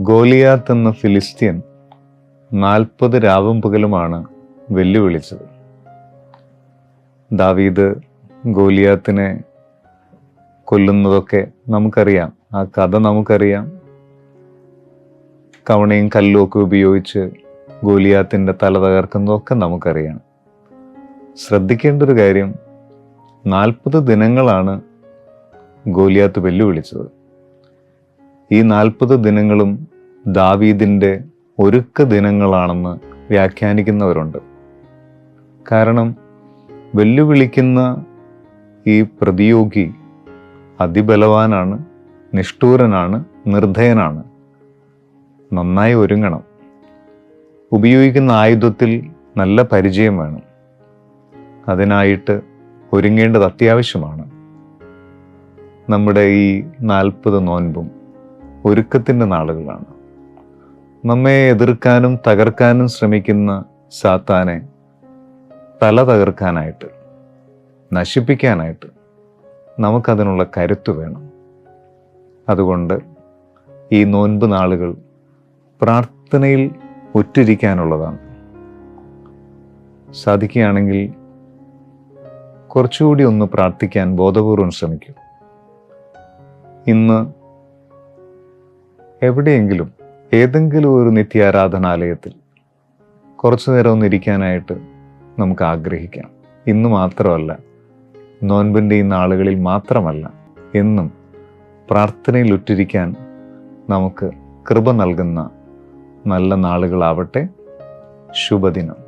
ഗോലിയാത്ത് എന്ന ഫിലിസ്തീൻ നാൽപ്പത് രാവും പകലുമാണ് വെല്ലുവിളിച്ചത്. ദാവീദ് ഗോലിയാത്തിനെ കൊല്ലുന്നതൊക്കെ നമുക്കറിയാം. ആ കഥ നമുക്കറിയാം. കവണയും കല്ലും ഒക്കെ ഉപയോഗിച്ച് ഗോലിയാത്തിന്റെ തല തകർക്കുന്നതൊക്കെ നമുക്കറിയാം. ശ്രദ്ധിക്കേണ്ട ഒരു കാര്യം നാൽപ്പത് ദിനങ്ങളാണ് ഗോലിയാത്ത് വെല്ലുവിളിച്ചത്. ഈ നാൽപ്പത് ദിനങ്ങളും ദാവീദിന്റെ ഒരുക്ക ദിനങ്ങളാണെന്ന് വ്യാഖ്യാനിക്കുന്നവരുണ്ട്. കാരണം വെല്ലുവിളിക്കുന്ന ഈ പ്രതിയോഗി അതിബലവാനാണ് നിഷ്ഠൂരനാണ് നിർദ്ധയനാണ് നന്നായി ഒരുങ്ങണം. ഉപയോഗിക്കുന്ന ആയുധത്തിൽ നല്ല പരിചയം വേണം. അതിനായിട്ട് ഒരുങ്ങേണ്ടത് അത്യാവശ്യമാണ്. നമ്മുടെ ഈ നാൽപ്പത് നോൻപും ഒരുക്കത്തിന്റെ നാളുകളാണ്. നമ്മെ എതിർക്കാനും തകർക്കാനും ശ്രമിക്കുന്ന സാത്താനെ തല തകർക്കാനായിട്ട് നശിപ്പിക്കാനായിട്ട് നമുക്കതിനുള്ള കരുത്ത് വേണം. അതുകൊണ്ട് ഈ നോൻപ് നാളുകൾ പ്രാർത്ഥനയിൽ ഒറ്റിരിക്കാനുള്ളതാണ്. സാധിക്കുകയാണെങ്കിൽ കുറച്ചുകൂടി ഒന്ന് പ്രാർത്ഥിക്കാൻ ബോധപൂർവം ശ്രമിക്കും. ഇന്ന് എവിടെയെങ്കിലും ഏതെങ്കിലും ഒരു നിത്യാരാധനാലയത്തിൽ കുറച്ചു നേരം ഒന്ന് ഇരിക്കാനായിട്ട് നമുക്ക് ആഗ്രഹിക്കാം. ഇന്ന് മാത്രമല്ല നോൻപിന്റെ ഈ നാളുകളിൽ മാത്രമല്ല എന്നും പ്രാർത്ഥനയിൽ ഉറ്റിരിക്കാൻ നമുക്ക് കൃപ നൽകുന്ന നല്ല നാളുകളാവട്ടെ. ശുഭദിനം.